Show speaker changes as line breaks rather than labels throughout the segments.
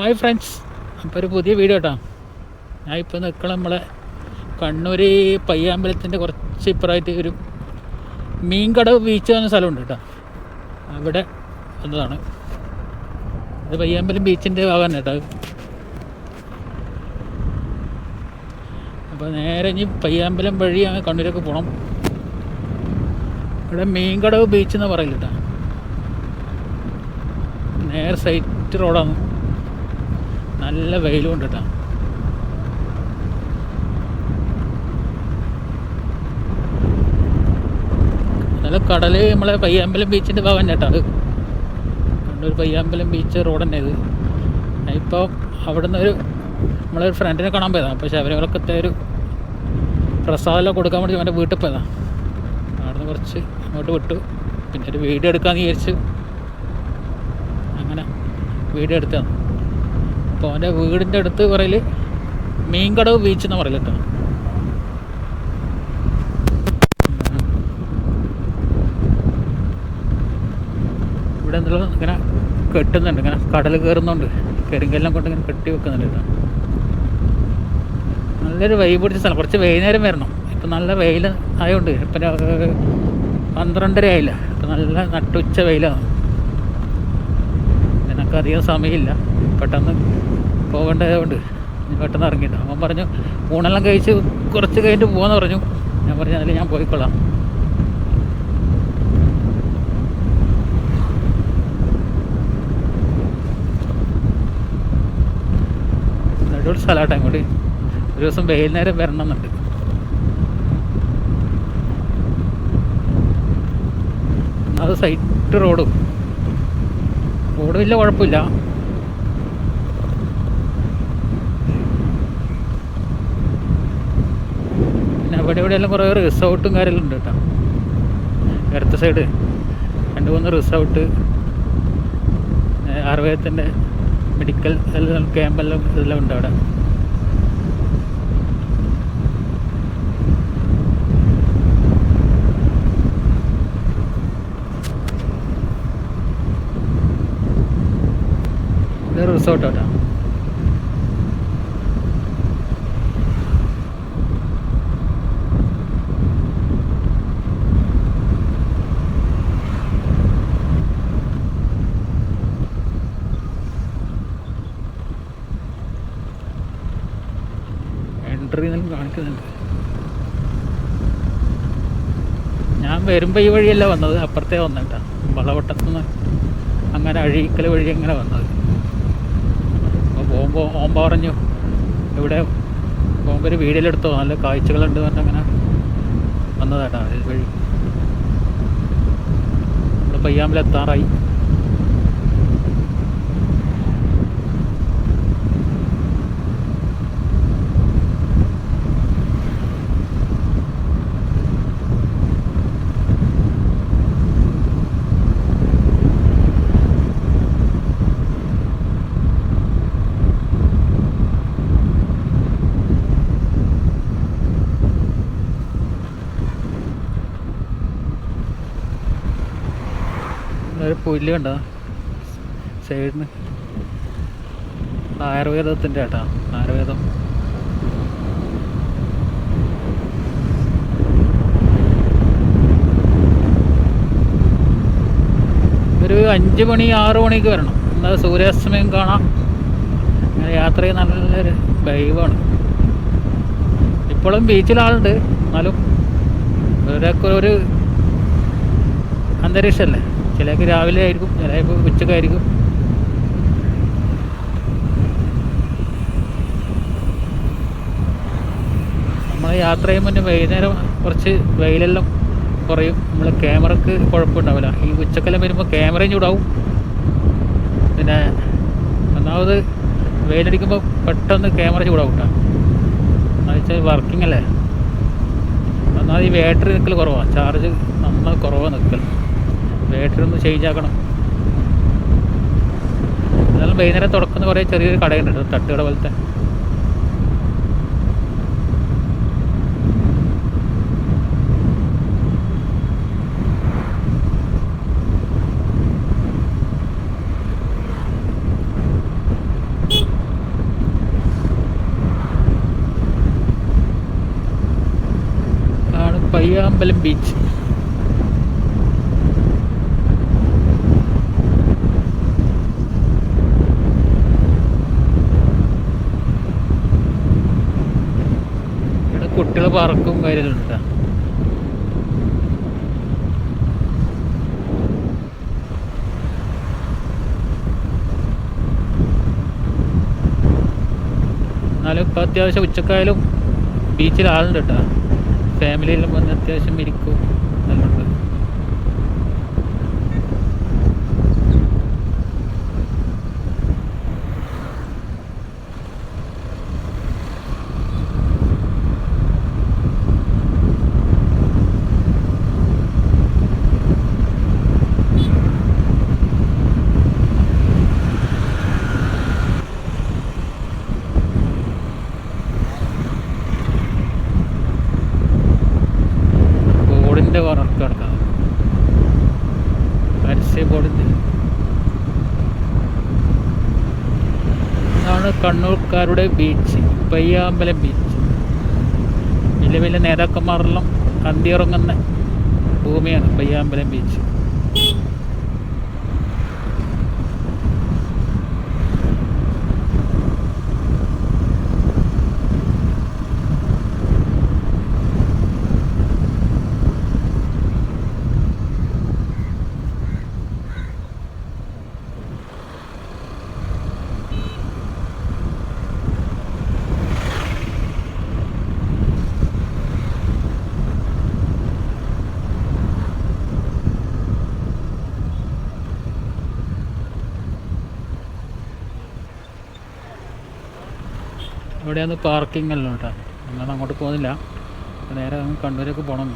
Hi friends അപ്പോൾ ഒരു പുതിയ വീഡിയോ കേട്ടോ ഞാൻ ഇപ്പോൾ നിൽക്കണം നമ്മളെ കണ്ണൂർ പയ്യാമ്പലത്തിന്റെ കുറച്ച് ഇപ്പുറമായിട്ട് ഒരു മീൻകടവ് ബീച്ച് എന്ന സ്ഥലമുണ്ട് കേട്ടോ അവിടെ വന്നതാണ്. അത് പയ്യാമ്പലം ബീച്ചിന്റെ ഭാഗമാണ് കേട്ടോ അപ്പോൾ നേരെ ഇനി പയ്യാമ്പലം വഴി അങ്ങ് കണ്ണൂരൊക്കെ പോകണം ഇവിടെ മീൻകടവ് ബീച്ച് എന്ന് പറയില്ല കേട്ടോ നേരെ സൈറ്റ് റോഡാണ് നല്ല വെയിലും ഉണ്ട് കേട്ടോ കടൽ നമ്മളെ പയ്യാമ്പലം ബീച്ചിന്റെ ഭാഗം കേട്ടോ അത്. കണ്ണൂർ പയ്യാമ്പലം ബീച്ച് റോഡ് തന്നെ ഇത്. ഇപ്പോൾ അവിടെ നിന്ന് ഒരു നമ്മളെ ഒരു ഫ്രണ്ടിനെ കാണാൻ പോയതാണ് പക്ഷെ ശബരിമലക്കത്തെ ഒരു പ്രസാദമെല്ലാം കൊടുക്കാൻ വേണ്ടി അവന്റെ വീട്ടിൽ പോയതാണ് അവിടെ നിന്ന് കുറച്ച് അങ്ങോട്ട് വിട്ടു. പിന്നെ ഒരു വീഡിയോ എടുക്കാമെന്ന് വിചാരിച്ച് അങ്ങനെ വീഡിയോ എടുത്തതാണ് അപ്പോൾ അവന്റെ വീടിന്റെ അടുത്ത് പറയൽ മീൻകടവ് ബീച്ച് എന്ന് പറയൽ കേട്ടോ. ഇവിടെ എന്തെങ്കിലും ഇങ്ങനെ കെട്ടുന്നുണ്ട് ഇങ്ങനെ കടൽ കയറുന്നുണ്ട്. കരിങ്കെല്ലാം കൊണ്ട് ഇങ്ങനെ കെട്ടി വെക്കുന്നുണ്ട് നല്ലൊരു വൈബ് പിടിച്ച സ്ഥലം. കുറച്ച് വൈകുന്നേരം വരണം. ഇപ്പം നല്ല വെയിൽ ആയതുകൊണ്ട് ഇപ്പം പന്ത്രണ്ടര ആയില്ല? ഇപ്പം നല്ല നട്ടുച്ച വെയിലാണ്. നിനക്കധികം സമയമില്ല. പെട്ടെന്ന് പോകേണ്ടതുകൊണ്ട് പെട്ടെന്ന് ഇറങ്ങിയിട്ട് അവൻ പറഞ്ഞു ഊണെല്ലാം കഴിച്ച് കുറച്ച് കഴിഞ്ഞിട്ട് പോകാന്ന് പറഞ്ഞു. ഞാൻ പറഞ്ഞു അതിൽ ഞാൻ പോയിക്കൊള്ളാം. ഒരു സ്ഥലമാട്ടെ അങ്ങോട്ട്. ഒരു ദിവസം വൈകുന്നേരം വരണം എന്നുണ്ട് അത് സൈറ്റ് റോഡും റോഡും ഇല്ല കുഴപ്പമില്ല പിന്നെ ഇവിടെ എല്ലാം കുറേ റിസോർട്ടും കാര്യമെല്ലാം ഉണ്ട് കേട്ടോ. ഇടത്ത സൈഡ് രണ്ട് മൂന്ന് റിസോർട്ട് ആയുർവേദത്തിന്റെ മെഡിക്കൽ എല്ലാം ക്യാമ്പെല്ലാം ഇതെല്ലാം ഉണ്ട് അവിടെ. റിസോർട്ട് കേട്ടോ കാണിക്കുന്നുണ്ട് ഞാൻ വരുമ്പോൾ ഈ വഴിയല്ല വന്നത്? അപ്പുറത്തേ വന്നിട്ടാ വളവട്ടത്തുനിന്ന് അങ്ങനെ അഴീക്കൽ വഴി അങ്ങനെ വന്നത്. അപ്പോൾ പോകുമ്പോൾ ഓമ്പ പറഞ്ഞു ഇവിടെ പോകുമ്പോൾ ഒരു വീഡിയോയിലെടുത്തോ നല്ല കാഴ്ചകളുണ്ട് പറഞ്ഞ് അങ്ങനെ വന്നതാട്ടാ വഴി. ഇവിടെ പയ്യാമ്പലെത്താറായി ഒരു കണ്ട? സൈഡിന് ആയുർവേദത്തിന്റെ കേട്ടോ ആയുർവേദം. ഒരു അഞ്ച് മണി ആറ് മണിക്ക് വരണം. എന്നാൽ സൂര്യാസ്തമയം കാണാം. അങ്ങനെ യാത്ര ചെയ്യാൻ നല്ലൊരു വൈബാണ്. ഇപ്പോഴും ബീച്ചിൽ ആളുണ്ട്. എന്നാലും ഒരു അന്തരീക്ഷമല്ലേ? ചിലക്ക് രാവിലെ ആയിരിക്കും ചിലപ്പോൾ ഉച്ചക്കായിരിക്കും. നമ്മൾ യാത്ര ചെയ്യുമ്പോൾ വൈകുന്നേരം കുറച്ച് വെയിലെല്ലാം കുറയും. നമ്മൾ ക്യാമറക്ക് കുഴപ്പമുണ്ടാവില്ല. ഈ ഉച്ചക്കെല്ലാം വരുമ്പോൾ ക്യാമറയും ചൂടാവും. പിന്നെ ഒന്നാമത് വെയിലടിക്കുമ്പോൾ പെട്ടെന്ന് ക്യാമറ ചൂടാവും കേട്ടോ. എന്ന് വെച്ചാൽ വർക്കിംഗ് അല്ലേ? ഒന്നാമത് ഈ ബാറ്ററി നിൽക്കൽ കുറവാണ് ചാർജ് നന്നായി കുറവാണ് നിൽക്കൽ ബാറ്ററി ഒന്ന് ചേഞ്ച് ആക്കണം. എന്നാലും വൈകുന്നേരം തുറക്കുന്ന കുറേ ചെറിയൊരു കടയുണ്ട് തട്ടുകട പോലത്തെ. പയ്യാമ്പലം ബീച്ച് കുട്ടികൾ പറക്കും കാര്യമൊന്നും കേട്ടോ. എന്നാലും ഇപ്പം അത്യാവശ്യം ഉച്ചക്കായാലും ബീച്ചിൽ ആളുണ്ട് കേട്ടോ. ഫാമിലിയെല്ലാം വന്ന് അത്യാവശ്യം ഇരിക്കും. കണ്ണൂർക്കാരുടെ ബീച്ച് പയ്യാമ്പലം ബീച്ച് വലിയ വലിയ നേതാക്കന്മാരെല്ലാം അന്തിയിറങ്ങുന്ന ഭൂമിയാണ് പയ്യാമ്പലം ബീച്ച് ഇവിടെയാണ് പാർക്കിംഗ് എല്ലാം കേട്ടോ. നമ്മൾ അങ്ങോട്ട് പോകുന്നില്ല. നേരെ അങ്ങ് കണ്ണൂരേക്ക് പോകണം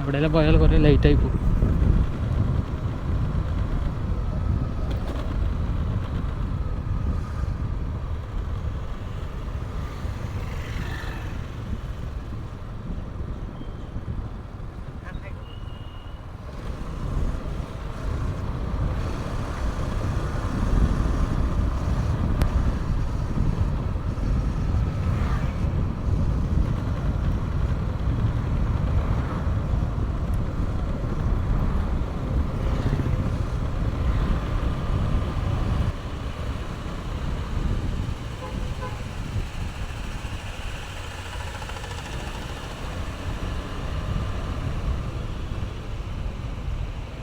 അവിടെയെല്ലാം പോയാൽ കുറേ ലേറ്റായി പോകും.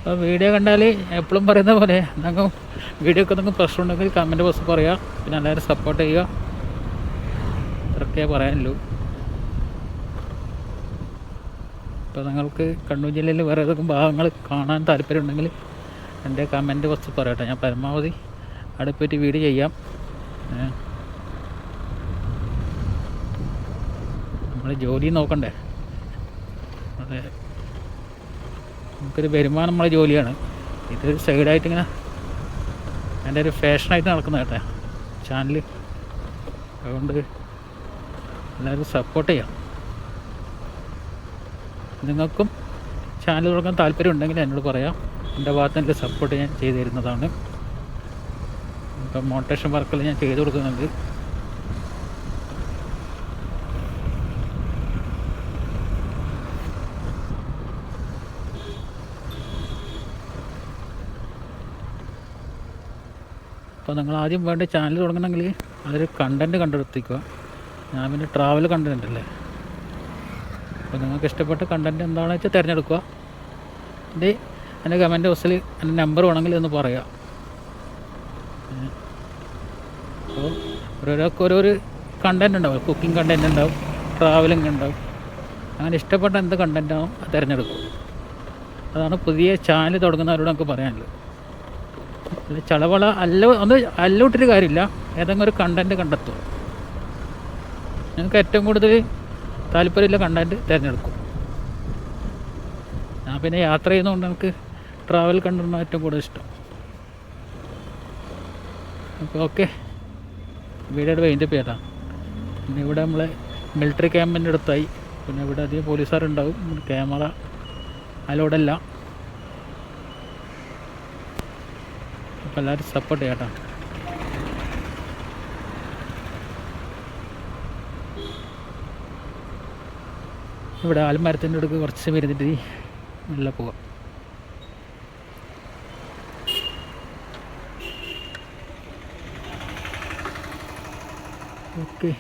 അപ്പോൾ വീഡിയോ കണ്ടാൽ എപ്പോഴും പറയുന്ന പോലെ നിങ്ങൾ വീഡിയോക്ക് എന്തെങ്കിലും പ്രശ്നം ഉണ്ടെങ്കിൽ കമന്റ് ബോക്സ് പറയുക. പിന്നെ എല്ലാവരും സപ്പോർട്ട് ചെയ്യുക. ഇത്രയൊക്കെ പറയാനുള്ളൂ. ഇപ്പോൾ നിങ്ങൾക്ക് കണ്ണൂർ ജില്ലയിൽ വേറെ ഏതൊക്കെ ഭാഗങ്ങൾ കാണാൻ താല്പര്യമുണ്ടെങ്കിൽ എന്റെ കമന്റ് ബോക്സ് പറയട്ടെ. ഞാൻ പരമാവധി അവിടെ പോയിട്ട് വീഡിയോ ചെയ്യാം. നമ്മൾ ജോലി നോക്കണ്ടേ? അതെ നമുക്കൊരു വരുമാനം നമ്മളെ ജോലിയാണ്. ഇത് സൈഡായിട്ട് ഇങ്ങനെ എന്റെ ഒരു ഫാഷനായിട്ട് നടക്കുന്ന കേട്ടോ. ചാനൽ അതുകൊണ്ട് എല്ലാവരും സപ്പോർട്ട് ചെയ്യാം. നിങ്ങൾക്കും ചാനൽ തുടങ്ങാൻ താല്പര്യം ഉണ്ടെങ്കിൽ എന്നോട് പറയാം. എന്റെ ഭാഗത്ത് എനിക്ക് സപ്പോർട്ട് ഞാൻ ചെയ്തു തരുന്നതാണ്. ഇപ്പം മോട്ടേഷൻ വർക്കെല്ലാം ഞാൻ ചെയ്തു കൊടുക്കുന്നുണ്ട്. അപ്പോൾ നിങ്ങൾ ആദ്യം വേണ്ട ചാനൽ തുടങ്ങണമെങ്കിൽ അതൊരു കണ്ടന്റ് കണ്ടെടുത്തിക്കുക ഞാൻ പിന്നെ ട്രാവൽ കണ്ടന്റ് അല്ലേ? അപ്പോൾ നിങ്ങൾക്ക് ഇഷ്ടപ്പെട്ട കണ്ടന്റ് എന്താണെന്ന് വെച്ചാൽ തിരഞ്ഞെടുക്കുക. എന്റെ എന്റെ കമന്റ് ബോക്സിൽ എന്റെ നമ്പർ വേണമെങ്കിൽ ഒന്ന് പറയുക. അപ്പോൾ ഓരോരോക്ക് ഓരോ കണ്ടന്റ് ഉണ്ടാവും. കുക്കിംഗ് കണ്ടന്റ് ഉണ്ടാവും ട്രാവലിംഗ് ഉണ്ടാവും. അങ്ങനെ ഇഷ്ടപ്പെട്ട എന്ത് കണ്ടന്റാണോ അത് തിരഞ്ഞെടുക്കും. അതാണ് പുതിയ ചാനൽ തുടങ്ങുന്നവരോട് നമുക്ക് പറയാനുള്ളത്. അല്ല ചളവള അല്ല ഒന്ന് അല്ലൂട്ടൊരു കാര്യമില്ല. ഏതെങ്കിലും ഒരു കണ്ടന്റ് കണ്ടെത്തുക. ഞങ്ങൾക്ക് ഏറ്റവും കൂടുതൽ താല്പര്യമില്ല കണ്ടന്റ് തിരഞ്ഞെടുക്കും. ഞാൻ പിന്നെ യാത്ര ചെയ്യുന്നതുകൊണ്ട് നമുക്ക് ട്രാവൽ കണ്ടിരുന്ന ഏറ്റവും കൂടുതൽ ഇഷ്ടം. അപ്പോൾ ഓക്കെ വീഡിയോയുടെ വെയിന്റെ പേരാ പിന്നെ ഇവിടെ നമ്മളെ മിലിറ്ററി ക്യാമ്പിന്റെ അടുത്തായി. പിന്നെ ഇവിടെ അധികം പോലീസുകാരുണ്ടാവും ക്യാമറ അലോടെ അപ്പോൾ എല്ലാവരും സപ്പോർട്ട് ചെയ്യാം കേട്ടോ ഇവിടെ ആൽമരത്തിന്റെ അടുക്ക് കുറച്ച് വരുന്നിട്ട് നല്ല പോവാം. ഓക്കെ